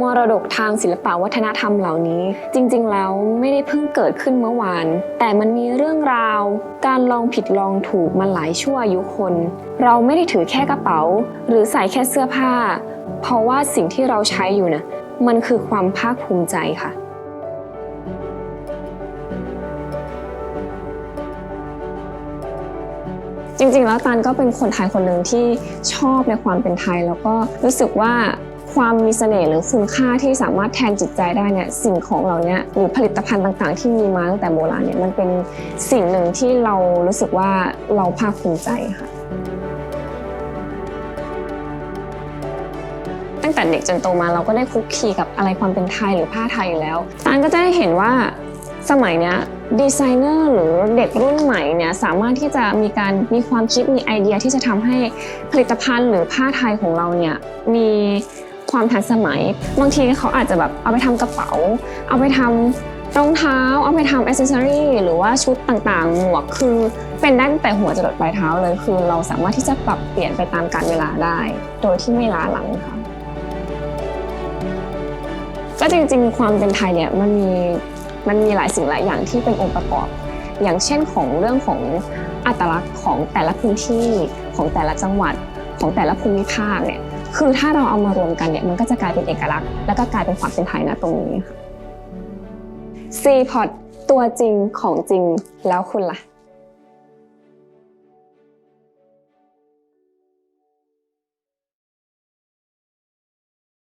มรดกทางศิลปวัฒนธรรมเหล่านี้ จริงๆ แล้วไม่ได้เพิ่งเกิดขึ้นเมื่อวาน แต่มันมีเรื่องราว การลองผิดลองถูกมาหลายชั่วอายุคน เราไม่ได้ถือแค่กระเป๋า หรือใส่แค่เสื้อผ้า เพราะว่าสิ่งที่เราใช้อยู่นะมันคือความภาคภูมิใจค่ะจริงๆ แล้วตันก็เป็นคนไทยคนหนึ่งที่ชอบในความเป็นไทย แล้วก็รู้สึกว่า ความมีเสน่ห์หรือคุณค่าที่สามารถแทนจิตใจได้เนี่ยสิ่งของเหล่านี้หรือผลิตภัณฑ์ต่างๆ ที่มีมาตั้งแต่โบราณเนี่ยมันเป็นสิ่งหนึ่งที่เรารู้สึกว่าเราภาคภูมิใจค่ะตั้งแต่เด็กจนโตมาเราก็ได้คุกคีกับอะไรความเป็นไทยหรือผ้าไทยอยู่แล้วตานก็จะได้เห็นว่าสมัยเนี้ยดีไซเนอร์หรือเด็กรุ่นใหม่เนี่ยสามารถที่จะมีการมีความคิดมีไอเดียที่จะทำให้ผลิตภัณฑ์หรือผ้าไทยของเราเนี่ยมี ความทันสมัย บางทีเขาอาจจะแบบเอาไปทำกระเป๋า เอาไปทำรองเท้า เอาไปทำอ c เซสซอรี่หรือว่าชุดต่างๆ หมวกคือเป็นได้ตั้งแต่หัวจรดปลายเท้าเลย คือเราสามารถที่จะปรับเปลี่ยนไปตามกาลเวลาได้ โดยที่ไม่ล้าหลังค่ะก็จริงๆ ความเป็นไทยเนี่ยมันมีมันมีหลายสิ่งหลายอย่างที่เป็นองค์ประกอบ อย่างเช่นของเรื่องของอัตลักษณ์ของแต่ละพื้นที่ของแต่ละจังหวัดของแต่ละภูมิภาคเนี่ย คือถ้าเราเอามารวมกันเนี่ยมันก็จะกลายเป็นเอกลักษณ์ แล้วก็กลายเป็นความเป็นไทยนะตรงนี้ค่ะ C-POT ตัวจริงของจริงแล้วคุณล่ะ